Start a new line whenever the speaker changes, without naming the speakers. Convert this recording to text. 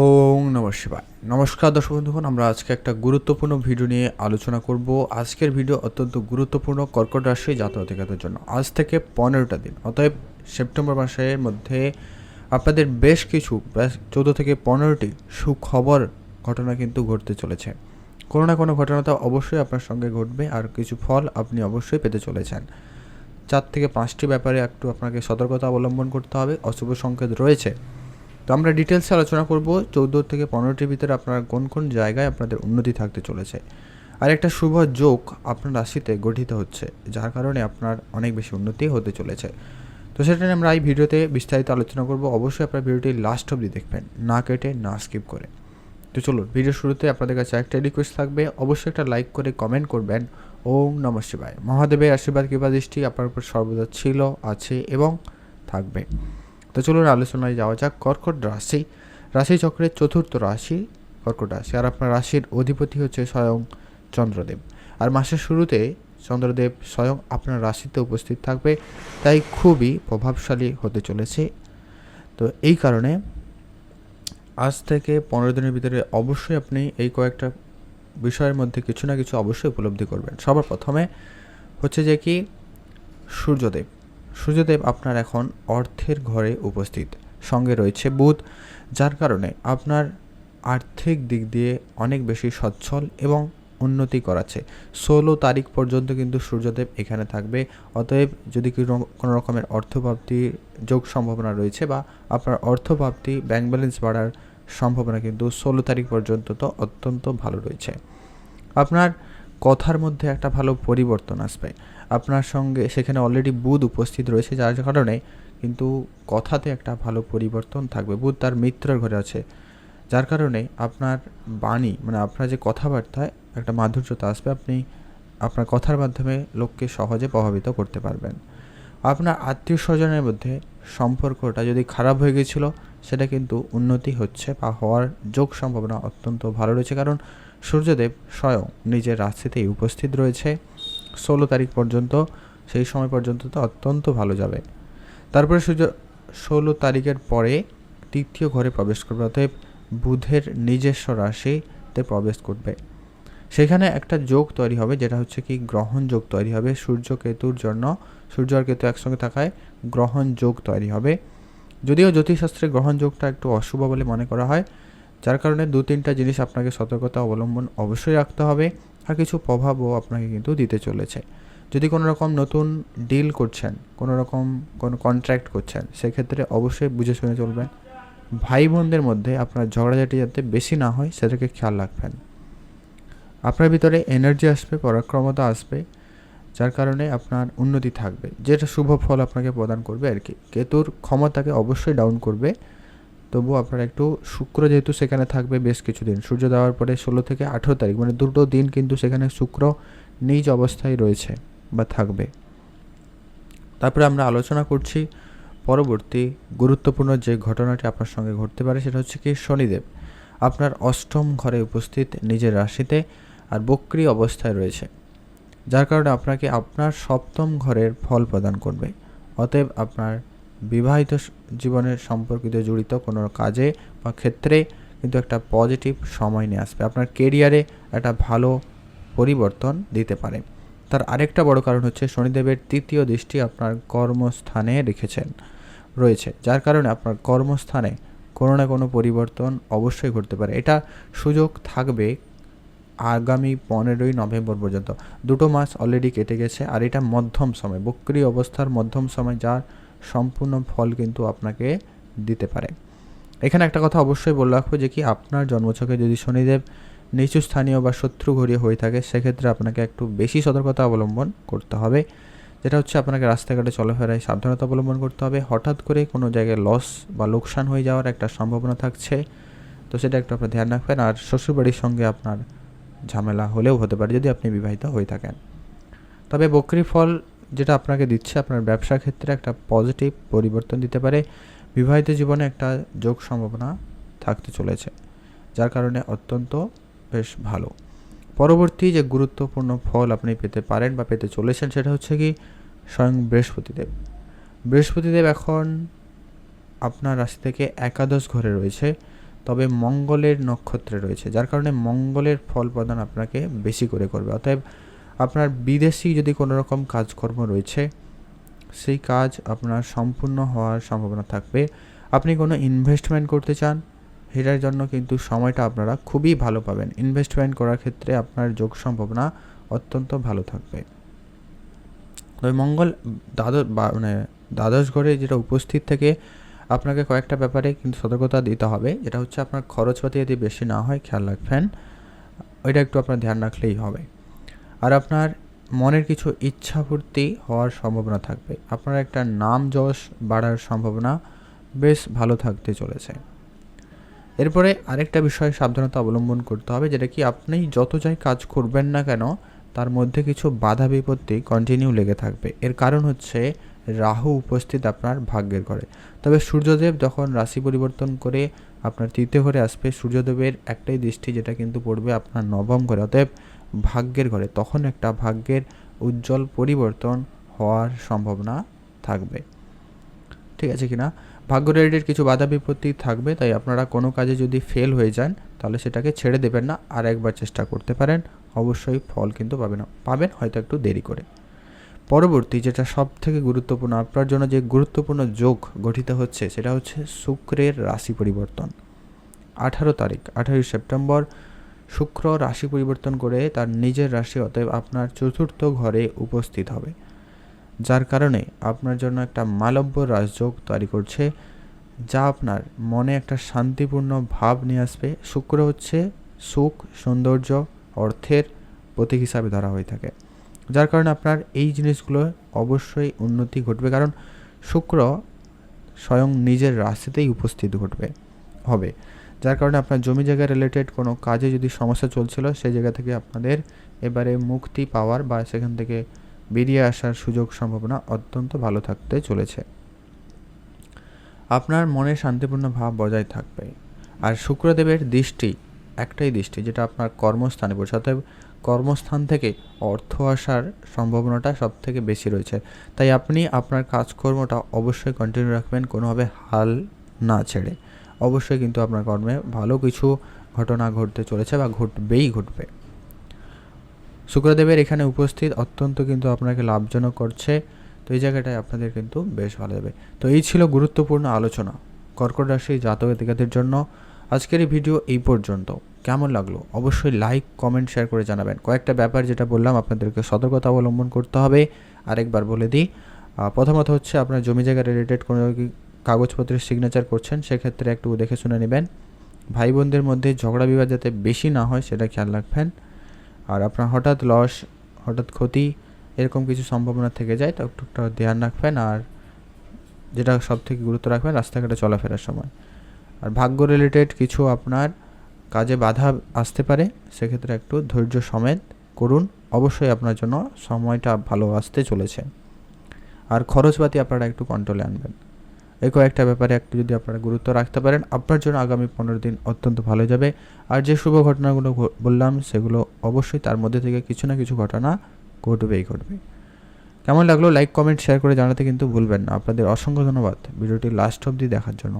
ওং নম শিবায়। নমস্কার দর্শক বন্ধুগণ, আমরা আজকে একটা গুরুত্বপূর্ণ ভিডিও নিয়ে আলোচনা করব। আজকের ভিডিও অত্যন্ত গুরুত্বপূর্ণ, কর্কট রাশি জাতকদের জন্য। আজ থেকে পনেরোটা দিন, অতএব সেপ্টেম্বর মাসের মধ্যে আপনাদের বেশ কিছু চৌদ্দ থেকে পনেরোটি সুখবর ঘটনা কিন্তু ঘটতে চলেছে। কোনো না কোনো ঘটনা তো অবশ্যই আপনার সঙ্গে ঘটবে, আর কিছু ফল আপনি অবশ্যই পেতে চলেছেন। চার থেকে পাঁচটি ব্যাপারে একটু আপনাকে সতর্কতা অবলম্বন করতে হবে, অশুভ সংকেত রয়েছে। তো আমরা ডিটেলসে আলোচনা করব। চৌদ্দ থেকে পনেরোটির ভিতরে আপনার কোন কোন জায়গায় আপনাদের উন্নতি থাকতে চলেছে। আর একটা শুভ যোগ আপনার রাশিতে গঠিত হচ্ছে, যার কারণে আপনার অনেক বেশি উন্নতি হতে চলেছে। তো সেটা নিয়ে আমরা এই ভিডিওতে বিস্তারিত আলোচনা করব। অবশ্যই আপনার ভিডিওটি লাস্ট অবধি দেখবেন, না কেটে না স্কিপ করে। তো চলুন ভিডিও শুরুতে আপনাদের কাছে একটা রিকোয়েস্ট থাকবে। অবশ্যই একটা লাইক করে কমেন্ট করবেন। ওম নম শিবায়। মহাদেবের আশীর্বাদ, কৃপা, দৃষ্টি আপনার উপর সর্বদা ছিল, আছে এবং থাকবে। তো চলুন আলোচনায় যাওয়া যাক কর্কট রাশি। রাশি চক্রের চতুর্থ রাশি কর্কট রাশি। আর আপনার রাশির অধিপতি হচ্ছে স্বয়ং চন্দ্রদেব। আর মাসের শুরুতে চন্দ্রদেব স্বয়ং আপনার রাশিতে উপস্থিত থাকবে, তাই খুবই প্রভাবশালী হতে চলেছে। তো এই কারণে আজ থেকে পনেরো দিনের ভিতরে অবশ্যই আপনি এই কয়েকটা বিষয়ের মধ্যে কিছু না কিছু অবশ্যই উপলব্ধি করবেন। সবার প্রথমে হচ্ছে যে কি, সূর্যদেব। সূর্যদেব আপনার এখন অর্থের ঘরে উপস্থিত। সঙ্গে রয়েছে বুধ, যার কারণে আপনার আর্থিক দিক দিয়ে অনেক বেশি সচ্ছল এবং উন্নতি করাচ্ছে। ষোলো তারিখ পর্যন্ত কিন্তু সূর্যদেব এখানে থাকবে। অতএব যদি কোনো রকমের অর্থপ্রাপ্তির যোগ সম্ভাবনা রয়েছে বা আপনার অর্থপ্রাপ্তি ব্যাংক ব্যালেন্স বাড়ার সম্ভাবনা কিন্তু ষোলো তারিখ পর্যন্ত তো অত্যন্ত ভালো রয়েছে। আপনার কথার মধ্যে একটা ভালো পরিবর্তন আসবে। আপনার সঙ্গে সেখানে অলরেডি বুধ উপস্থিত রয়েছে যার কারণে কিন্তু কথাতে একটা ভালো পরিবর্তন থাকবে। বুধ তার মিত্রের ঘরে আছে, যার কারণে আপনার বাণী মানে আপনার যে কথাবার্তায় একটা মাধুর্যতা আসবে। আপনি আপনার কথার মাধ্যমে লোককে সহজে প্রভাবিত করতে পারবেন। আপনার আত্মীয় স্বজনের মধ্যে সম্পর্কটা যদি খারাপ হয়ে গেছিল, সেটা কিন্তু উন্নতি হচ্ছে বা হওয়ার যোগ সম্ভাবনা অত্যন্ত ভালো রয়েছে। কারণ সূর্যদেব স্বয়ং নিজের রাশিতেই উপস্থিত রয়েছে। ষোলো তারিখ পর্যন্ত, সেই সময় পর্যন্ত তো অত্যন্ত ভালো যাবে। তারপরে সূর্য, ষোলো তারিখের পরে তৃতীয় ঘরে প্রবেশ করবে, অতএব বুধের নিজস্ব রাশিতে প্রবেশ করবে। সেখানে একটা যোগ তৈরি হবে, যেটা হচ্ছে কি গ্রহণ যোগ তৈরি হবে। সূর্য কেতুর জন্য, সূর্য আর কেতু একসঙ্গে থাকায় গ্রহণ যোগ তৈরি হবে। যদিও জ্যোতিষশাস্ত্রে গ্রহণ যোগটা একটু অশুভ বলে মনে করা হয় যার কারণে দু তিনটা জিনিস আপনাকে সতর্কতা অবলম্বন অবশ্যই রাখতে হবে আর কিছু প্রভাবও আপনাকে কিন্তু দিতে চলেছে। যদি কোনো রকম নতুন ডিল করছেন, কোনো রকম কোনো কন্ট্রাক্ট করছেন, সেক্ষেত্রে অবশ্যই বুঝে শুনে চলবেন। ভাই বোনদের মধ্যে আপনার ঝগড়াঝাটি যাতে বেশি না হয়, সেটাকে খেয়াল রাখবেন। আপনার ভিতরে এনার্জি আসবে, পরাক্রমতা আসবে, যার কারণে আপনার উন্নতি থাকবে। যেটা শুভ ফল আপনাকে প্রদান করবে আর কি। কেতুর ক্ষমতাকে অবশ্যই ডাউন করবে। তবুও আপনার একটু শুক্র যেহেতু সেখানে থাকবে বেশ কিছুদিন। সূর্য দেওয়ার পরে ষোলো থেকে আঠেরো তারিখ মানে দুটো দিন কিন্তু সেখানে শুক্র নিজ অবস্থায় রয়েছে বা থাকবে। তারপরে আমরা আলোচনা করছি পরবর্তী গুরুত্বপূর্ণ যে ঘটনাটি আপনার সঙ্গে ঘটতে পারে সেটা হচ্ছে কি শনিদেব। আপনার অষ্টম ঘরে উপস্থিত নিজের রাশিতে আর বক্রি অবস্থায় রয়েছে, যার কারণে আপনাকে আপনার সপ্তম ঘরের ফল প্রদান করবে। অতএব আপনার বিবাহিত জীবনের সম্পর্কিত জড়িত কোনো কাজে বা ক্ষেত্রে কিন্তু একটা পজিটিভ সময় নিয়ে আসবে। আপনার কেরিয়ারে একটা ভালো পরিবর্তন দিতে পারে। তার আরেকটা বড় কারণ হচ্ছে শনিদেবের তৃতীয় দৃষ্টি আপনার কর্মস্থানে রেখেছেন, রয়েছে। যার কারণে আপনার কর্মস্থানে কোনো না কোনো পরিবর্তন অবশ্যই ঘটতে পারে। এটা সুযোগ থাকবে আগামী পনেরোই নভেম্বর পর্যন্ত। দুটো মাস অলরেডি কেটে গেছে আর এটা মধ্যম সময়। বক্রি অবস্থার মধ্যম সময় যার সম্পূর্ণ ফল কিন্তু আপনাকে দিতে পারে। এখানে একটা কথা অবশ্যই বলে রাখব যে কি আপনার জন্মছকে যদি শনিদেব নিচু স্থানীয় বা শত্রু ঘড়িয়ে হয়ে থাকে, সেক্ষেত্রে আপনাকে একটু বেশি সতর্কতা অবলম্বন করতে হবে। যেটা হচ্ছে আপনাকে রাস্তাঘাটে চলাফেরায় সাবধানতা অবলম্বন করতে হবে। হঠাৎ করে কোনো জায়গায় লস বা লোকসান হয়ে যাওয়ার একটা সম্ভাবনা থাকছে, তো সেটা একটু আপনার ধ্যান রাখবেন। আর শ্বশুরবাড়ির সঙ্গে আপনার ঝামেলা হলেও হতে পারে যদি আপনি বিবাহিত হয়ে থাকেন। তবে বকরি ফল যেটা আপনাকে দিচ্ছে আপনার ব্যবসা ক্ষেত্রে একটা পজিটিভ পরিবর্তন দিতে পারে। বিবাহিত জীবনে একটা যোগ সম্ভাবনা থাকতে চলেছে, যার কারণে অত্যন্ত বেশ ভালো। পরবর্তী যে গুরুত্বপূর্ণ ফল আপনি পেতে পারেন বা পেতে চলেছেন সেটা হচ্ছে কি, স্বয়ং বৃহস্পতিদেব। বৃহস্পতিদেব এখন আপনার রাশি থেকে একাদশ ঘরে রয়েছে, তবে মঙ্গলের নক্ষত্রে রয়েছে, যার কারণে মঙ্গলের ফল প্রদান আপনাকে বেশি করে করবে। অতএব আপনার বিদেশি যদি কোনো রকম কাজকর্ম রয়েছে, সেই কাজ আপনার সম্পূর্ণ হওয়ার সম্ভাবনা থাকবে। আপনি কোনো ইনভেস্টমেন্ট করতে চান এটার জন্য কিন্তু সময়টা আপনারা খুবই ভালো পাবেন। ইনভেস্টমেন্ট করার ক্ষেত্রে আপনার যোগ সম্ভাবনা অত্যন্ত ভালো থাকবে। তবে মঙ্গল দ্বাদশ মানে দ্বাদশ ঘরে যেটা উপস্থিত থেকে আপনাকে কয়েকটা ব্যাপারে কিন্তু সতর্কতা দিতে হবে, যেটা হচ্ছে আপনার খরচপাতি যদি বেশি না হয়, খেয়াল রাখবেন। ওইটা একটু আপনার ধ্যান রাখলেই হবে। আর আপনার মনের কিছু ইচ্ছাপূর্তি হওয়ার সম্ভাবনা থাকবে। আপনার একটা নাম যশ বাড়ার সম্ভাবনা বেশ ভালো থাকতে চলেছে। এরপরে আরেকটা বিষয় সাবধানতা অবলম্বন করতে হবে, যেটা কি আপনি যত যাই কাজ করবেন না কেন, তার মধ্যে কিছু বাধা বিপত্তি কন্টিনিউ লেগে থাকবে। এর কারণ হচ্ছে রাহু উপস্থিত আপনার ভাগ্যের ঘরে। তবে সূর্যদেব যখন রাশি পরিবর্তন করে আপনার তৃতীয় ঘরে আসবে, সূর্যদেবের একটাই দৃষ্টি যেটা কিন্তু পড়বে আপনার নবম ঘরে। অতএব ভাগ্যের ঘরে, তখন একটা ভাগ্যের উজ্জ্বল পরিবর্তন হওয়ার সম্ভাবনা থাকবে। ঠিক আছে কি না ভাগ্য রেডের কিছু বাধা বিপত্তি থাকবে, তাই আপনারা কোনো কাজে যদি ফেল হয়ে যান, তাহলে সেটাকে ছেড়ে দেবেন না, আর একবার চেষ্টা করতে পারেন, অবশ্যই ফল কিন্তু পাবেন পাবেন হয়তো একটু দেরি করে। পরবর্তী যেটা সব থেকে গুরুত্বপূর্ণ, আপনার জন্য যে গুরুত্বপূর্ণ যোগ গঠিত হচ্ছে, সেটা হচ্ছে শুক্রের রাশি পরিবর্তন। আঠারো তারিখ, আঠারোই সেপ্টেম্বর শুক্র রাশি পরিবর্তন করে তার নিজের রাশি অতএব আপনার চতুর্থ ঘরে উপস্থিত হবে। যার কারণে আপনার জন্য একটা মালব্য রাজযোগ তৈরি করছে, যা আপনার মনে একটা শান্তিপূর্ণ ভাব নিয়ে আসবে। শুক্র হচ্ছে সুখ, সৌন্দর্য, অর্থের প্রতীক হিসাবে ধরা হয়ে থাকে। যার কারণে আপনার এই জিনিসগুলো অবশ্যই উন্নতি ঘটবে, কারণ শুক্র স্বয়ং নিজের রাশিতেই উপস্থিত ঘটবে, হবে। যার কারণে আপনার জমি জায়গা রিলেটেড কোনো কাজে যদি সমস্যা চলছিল, সেই জায়গা থেকে আপনাদের এবারে মুক্তি পাওয়ার বা সেখান থেকে বেরিয়ে আসার সুযোগ সম্ভাবনা অত্যন্ত ভালো থাকতে চলেছে। আপনার মনে শান্তিপূর্ণ ভাব বজায় থাকবে। আর শুক্রদেবের দৃষ্টি একটাই দৃষ্টি, যেটা আপনার কর্মস্থানে পড়ছে। অতএব কর্মস্থান থেকে অর্থ আসার সম্ভাবনাটা সব থেকে বেশি রয়েছে। তাই আপনি আপনার কাজকর্মটা অবশ্যই কন্টিনিউ রাখবেন, কোনোভাবে হাল না ছেড়ে। অবশ্যই কিন্তু আপনার কর্মে ভালো কিছু ঘটনা ঘটতে চলেছে বা ঘটবেই ঘটবে। শুক্রদেবের এখানে উপস্থিত অত্যন্ত কিন্তু আপনাকে লাভজনক করছে। তো এই জায়গাটায় আপনাদের কিন্তু বেশ ভালো যাবে। তো এই ছিল গুরুত্বপূর্ণ আলোচনা কর্কট রাশি জাতক জাতিকাদের জন্য। আজকের এই ভিডিও এই পর্যন্ত। কেমন লাগল? অবশ্যই লাইক কমেন্ট শেয়ার করে জানাবেন। কয়েকটা ব্যাপার যেটা বললাম আপনাদেরকে সতর্কতা অবলম্বন করতে হবে। আরেকবার বলে দিই প্রথমত হচ্ছে আপনার জমি জায়গা রিলেটেড কোনো কি কাগজপত্রের সিগনেচার করছেন, সেক্ষেত্রে একটু দেখে শুনে নেবেন। ভাই বোনদের মধ্যে ঝগড়া বিবাদ যাতে বেশি না হয়, সেটা খেয়াল রাখবেন। আর আপনার হঠাৎ লস, হঠাৎ ক্ষতি, এরকম কিছু সম্ভাবনা থেকে যায়, তো একটুটা ধ্যান রাখবেন। আর যেটা সব থেকে গুরুত্ব রাখবেন, রাস্তাঘাটে চলাফেরার সময়। আর ভাগ্য রিলেটেড কিছু আপনার কাজে বাধা আসতে পারে, সেক্ষেত্রে একটু ধৈর্য সমেত করুন। অবশ্যই আপনার জন্য সময়টা ভালো আসতে চলেছে। আর খরচপাতি আপনারা একটু কন্ট্রোলে আনবেন। এই কয়েকটা ব্যাপারে একটু যদি আপনারা গুরুত্ব রাখতে পারেন, আপনার জন্য আগামী পনেরো দিন অত্যন্ত ভালো যাবে। আর যে শুভ ঘটনাগুলো বললাম, সেগুলো অবশ্যই তার মধ্যে থেকে কিছু না কিছু ঘটনা ঘটবেই ঘটবে। কেমন লাগল? লাইক কমেন্ট শেয়ার করে জানাতে কিন্তু ভুলবেন না। আপনাদের অসংখ্য ধন্যবাদ। ভিডিওটি লাস্ট অবধি দেখার জন্য।